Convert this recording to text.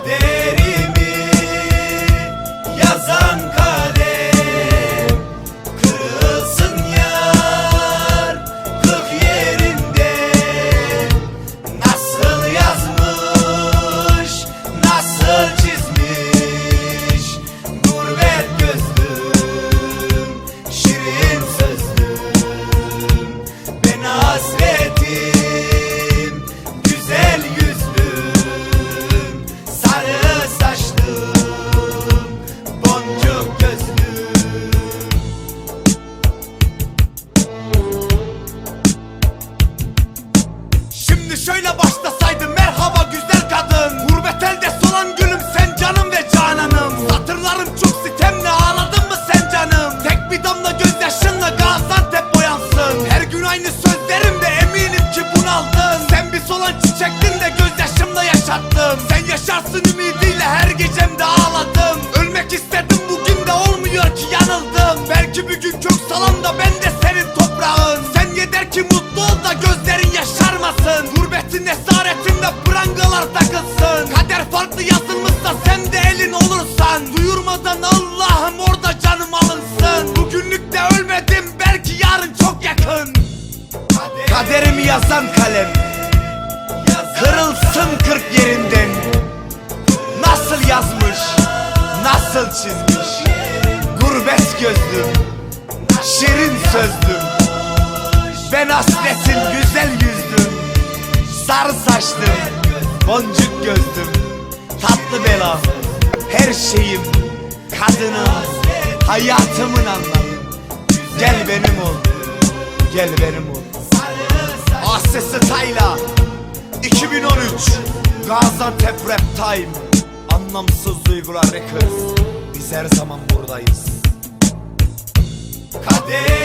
Kaderimi yazan kalem. Kırılsın yar kırk yerinde. Nasıl yazmış, nasıl çizmiş? Gurbet gözlüm, şirin şöyle başlasaydım merhaba güzel kadın. Gurbet elde solan gülüm sen canım ve cananım. Satırlarım çok sitemli ağladın mı sen canım? Tek bir damla gözyaşınla Gaziantep boyansın. Her gün aynı sözlerimle eminim ki bunaldın. Sen bir solan çiçektin de gözyaşımla yaşattım Sen yaşarsın ümidiyle her gecemde ağladım prangalar takılsın. Kader farklı yazılmışsa sen de elin olursan. Duyurmadan Allah'ım orada canım alınsın. Bugünlük de ölmedim belki yarın çok yakın. Kaderimi yazan kalem. Kırılsın kırk yerinden. Nasıl yazmış Nasıl çizmiş? Gurbet gözlüm Şirin sözlüm. Ben hasretin güzel yüzlüm Sarı saçlım Boncuk gözlüm Tatlı belam. Her şeyim Kadınım Hayatımın anlamı. Gel benim ol Gel benim ol Asesi Tayla 2013 Gaziantep Rap Time. Anlamsız duygular records. Biz her zaman buradayız. Kaderim